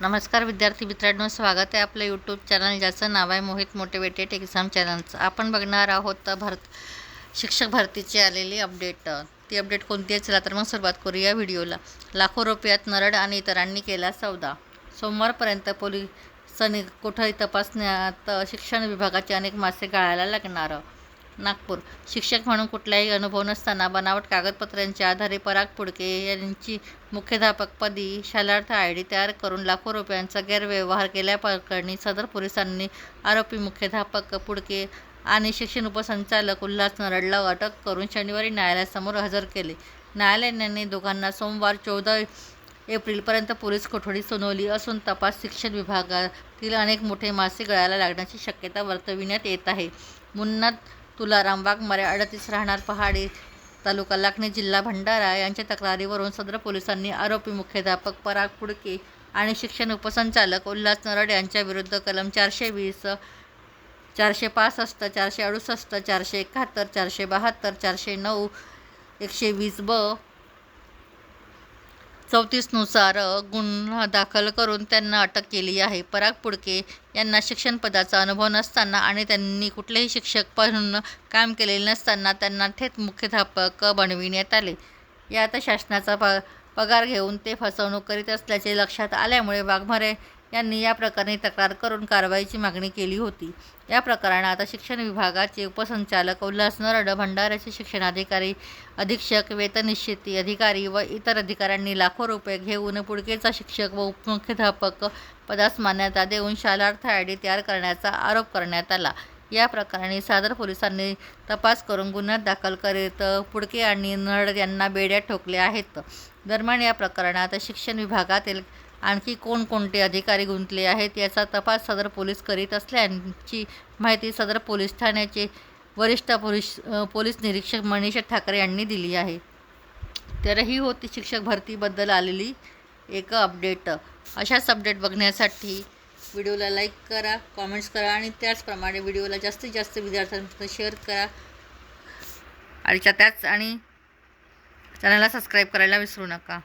नमस्कार विद्यार्थी मित्रांनो स्वागत आहे आपलं यूट्यूब चॅनल ज्याचं नाव आहे मोहित मोटिवेटेड एक्झाम चॅनलचं आपण बघणार आहोत भारत शिक्षक भरतीची आलेली अपडेट ती अपडेट कोणती आहे? चला तर मग सुरुवात करूया व्हिडिओला. लाखो रुपयात नरड आणि इतरांनी केला सौदा. सोमवारपर्यंत पोलिसांनी कोठडी तपासण्यात शिक्षण विभागाचे अनेक मासे गाळायला लागणार. नागपूर. शिक्षक म्हणून कुठलाही अनुभव नसताना बनावट कागदपत्रांच्या आधारे पराग पुडके यांची मुख्याध्यापकपदी शालार्थ आय डी तयार करून लाखो रुपयांचा गैरव्यवहार केल्याप्रकरणी सदर पोलिसांनी आरोपी मुख्याध्यापक पुडके आणि शिक्षण उपसंचालक उल्हास नरडला अटक करून शनिवारी न्यायालयासमोर हजर केले. न्यायालयाने दोघांना सोमवार चौदा एप्रिलपर्यंत पोलीस कोठडी सुनावली असून तपास शिक्षण विभागातील अनेक मोठे मासे गळायला लागण्याची शक्यता वर्तविण्यात येत आहे. मुन्ना तुलाराम वाघमारे अडतीस राहणार पहाडी तालुका लाखणी जिल्हा भंडारा यांच्या तक्रारीवरून सदर पोलिसांनी आरोपी मुख्याध्यापक पराग पुडके आणि शिक्षण उपसंचालक उल्हास नरड यांच्या विरुद्ध कलम चारशे वीस चारशे पासष्ट चारशे अडुसष्ट चारशे एकाहत्तर चारशे बहात्तर चारशे नऊ एकशे वीस ब चौतीसनुसार गुन्हा दाखल करून त्यांना अटक केली आहे. पराग पुडके यांना शिक्षण पदाचा अनुभव नसताना आणि त्यांनी कुठलेही शिक्षक म्हणून काम केलेले नसताना त्यांना थेट मुख्याध्यापक बनविण्यात आले. यात शासनाचा प पगार घेऊन ते फसवणूक करीत असल्याचे लक्षात आल्यामुळे वाघमारे यांनी या प्रकरणी तक्रार करून कारवाईची मागणी केली होती. या प्रकरणात शिक्षण विभागाचे उपसंचालक उल्हास नरड भंडाऱ्याचे शिक्षणाधिकारी अधीक्षक वेतननिश्चिती अधिकारी व इतर अधिकाऱ्यांनी लाखो रुपये घेऊन पुडकेचा शिक्षक व उपमुख्याध्यापक पदास मान्यता देऊन शालार्थ आय डी तयार करण्याचा आरोप करण्यात आला. या प्रकरणी सादर पोलिसांनी तपास करून गुन्हा दाखल करीत पुडके आणि नड यांना बेड्या ठोकल्या आहेत. दरम्यान या प्रकरणात शिक्षण विभागातील आणखी कोणकोणते अधिकारी गुंतले आहेत याचा तपास सदर पोलीस करीत असल्याची माहिती सदर पोलीस ठाण्याचे वरिष्ठ पोलीस पोलीस निरीक्षक मनीष ठाकरे यांनी दिली आहे. तर ही होती शिक्षक भरतीबद्दल आलेली एक अपडेट. अशाच अपडेट बघण्यासाठी व्हिडिओला लाईक करा कॉमेंट्स करा आणि त्याचप्रमाणे व्हिडिओला जास्तीत जास्त विद्यार्थ्यांपर्यंत शेअर करा. आणि त्याच आणि चॅनलला सबस्क्राईब करायला विसरू नका.